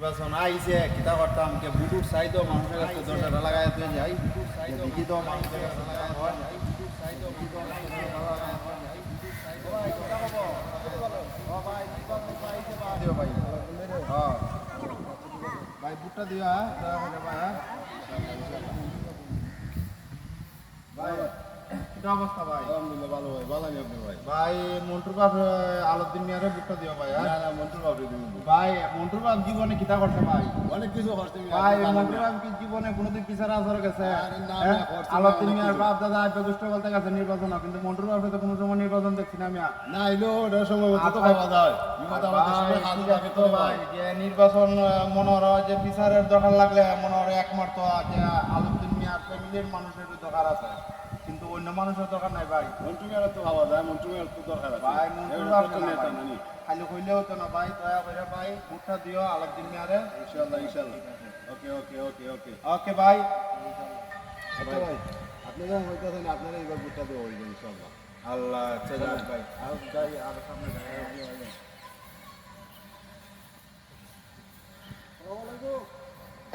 নির্বাচন আইছে, কিতা করতাম কে বুটুর চাইতো মানুষের কাছে দরজাটা লাগাই তুই যাই। দেখি তো মানুষের কাছে লাগাই হয়। ভাই, বুটটা দয়া ভাই কি অবস্থা ভাই আলহামদুলিল্লাহ ভালো ভাই ভালো আপনি ভাই। ভাই মন্টুর বাপ আলোদ্দিন মিয়ারে বুটটা দিও ভাই না না মন্টুর বাবু তুমি ভাই মন্টুর বাপ জীবনে কিতা করছে ভাই? অনেক কিছু করতে ভাই মন্টুর বাপ কি জীবনে কোনোদিন পিছার আসর গেছে? আরে না? না, করছে না, আলাউদ্দিন অনেক মিয়ার বাপ দাদা আইপে দুষ্ট বলতে গেছে নির্বাচন কিন্তু মন্টুর বাপে তো কোনো সময় নির্বাচন দেখছি না আমি না এলো ওটার সময় তো আচ্ছা। যায়। তো নির্বাচন মনে হয় যে বিচারের দরকার লাগলে মনে হয় একমাত্র যে আলাউদ্দিন মিয়ার ফ্যামিলির মানুষের দরকার আছে। অন্য মানুষের দরকার নাই ভাই। মন্টু মেয়ের তো খাওয়া যায় মন্টু মেয়ের তো দরকার আছে ভাই বাপ তো নেতা নানি। খালি কইলেও তো না ভাই দয়া করে ভাই ভোটটা দিও আলাউদ্দিন মিয়ারে ইনশাআল্লাহ ইনশাআল্লাহ। ওকে ওকে ওকে ওকে। ওকে ভাই। আচ্ছা ভাই আপনি যখন হইতেছেন আপনারা এইবার বুটটা দেওয়া হইবে ইনশাআল্লাহ। আল্লাহ আচ্ছা ভাই। আর আর সামনে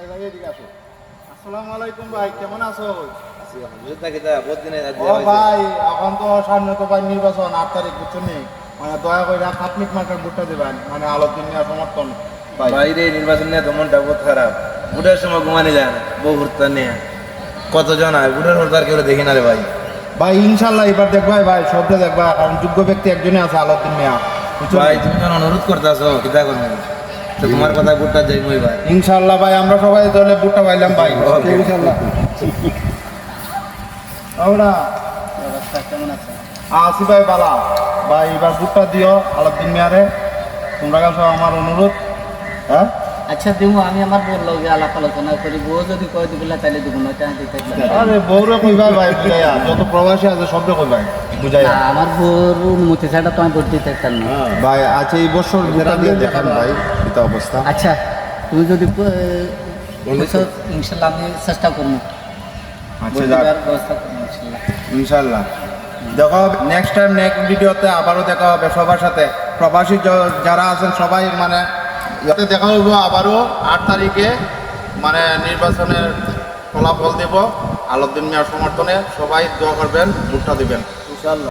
এই ভাই এদিকে আসো আসসালামু আলাইকুম ভাই কেমন আছো? ও ভাই এখন তো সামনে তো ভাই নির্বাচন আট তারিখ বুঝছ মানে দয়া করে কাপলিক মার্কেট ভোটটা দিবেন মানে আলোদিন নিয়ে সমর্থন ভাই। বাইরে নির্বাচন নিয়ে তো মনটা বহুত খারাপ। বুটের সময় ঘুমানি যায় না বউ ঘুরতে নিয়ে। কতজন হয় বুটের হরতার কেউ দেখি না রে ভাই। ভাই ইনশাল্লাহ এবার দেখবাই ভাই সবটা দেখবা কারণ যোগ্য ব্যক্তি একজনই আছে ভাই তুমি যখন অনুরোধ করতেছো কিতা করবে? তো তোমার কথা বুটটা যাই মই ভাই। ইনশাল্লাহ ভাই আমরা সবাই তাহলে ভোটটা পাইলাম ভাই। ওকে। কেমন আছে আসি ভাই বালা। ভাই এবার দিও মিয়ারে। তোমরা কাছে আমার অনুরোধ হ্যাঁ? আচ্ছা দিমু আমি আমার বউর লগে আলাপ আলোচনা করি। বউ যদি কয় দিবিলা তাহলে দিব না তাই দিতে আরে বউরে কইবা ভাই বুঝাইয়া। যত প্রবাসী আছে কইবা বুঝাইয়া। আমার বউর অনুমতি ছাড়া তো আমি ভোট দিতে চান না। ভাই আচ্ছা এই বছর ভোটটা দিয়ে দেখান ভাই এটা অবস্থা? আচ্ছা তুমি যদি বলছো ইনশাল্লাহ আমি চেষ্টা করব। আচ্ছা যাক করব ইনশাল্লাহ। দেখো দেখা হবে নেক্সট টাইম নেক্সট ভিডিওতে আবারও দেখা হবে সবার সাথে। প্রবাসী যারা আছেন সবাই মানে যাতে দেখা হবে আবারও আট তারিখে মানে নির্বাচনের ফলাফল দেব। আলাউদ্দিন মিয়ার সমর্থনে সবাই দোয়া করবেন ভোটটা দেবেন। ইনশাআল্লাহ